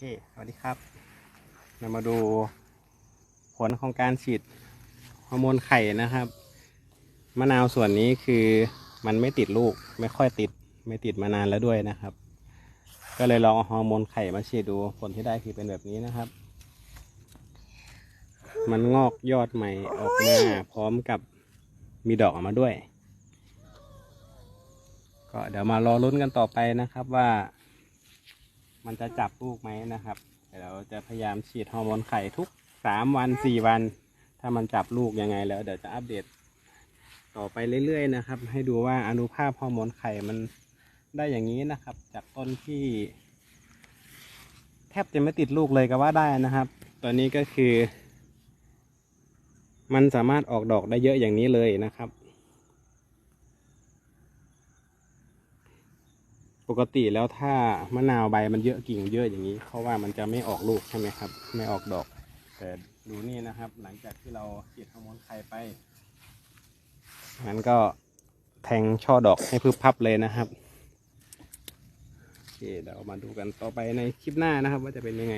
เคสวัสดีครับ เรามาดูผลของการฉีดฮอร์โมนไข่นะครับ มะนาวส่วนนี้คือมันไม่ติดลูก ไม่ค่อยติด ไม่ติดมานานแล้วด้วยนะครับ ก็เลยลองเอาฮอร์โมนไข่มาฉีดดู ผลที่ได้คือเป็นแบบนี้นะครับ มันงอกยอดใหม่ออกมาพร้อมกับมีดอกออกมาด้วย ก็เดี๋ยวมารอลุ้นกันต่อไปนะครับว่า มันจะจับลูกไหมนะครับเราจะพยายามฉีดฮอร์โมนไข่ทุกสามวันสี่วัน ถ้ามันจับลูกยังไงแล้ว เดี๋ยวจะอัปเดตต่อไปเรื่อย ๆ นะครับ ให้ดูว่าอนุภาพฮอร์โมนไข่มันได้อย่างนี้นะครับ จากต้นที่ แทบจะไม่ติดลูกเลยก็ว่าได้นะครับ ตอนนี้ก็คือ มันสามารถออกดอกได้เยอะอย่างนี้เลยนะครับ ปกติแล้วถ้ามะนาวใบมันเยอะกิ่งเยอะอย่างนี้เพราะว่ามันจะไม่ออกลูกใช่ไหมครับ ไม่ออกดอก แต่ดูนี่นะครับ หลังจากที่เราฉีดฮอร์โมนไข่ไปมันก็แทงช่อดอกให้พึบพับเลยนะครับโอเคเดี๋ยวมาดูกันต่อไปในคลิปหน้านะครับ ว่าจะเป็นยังไง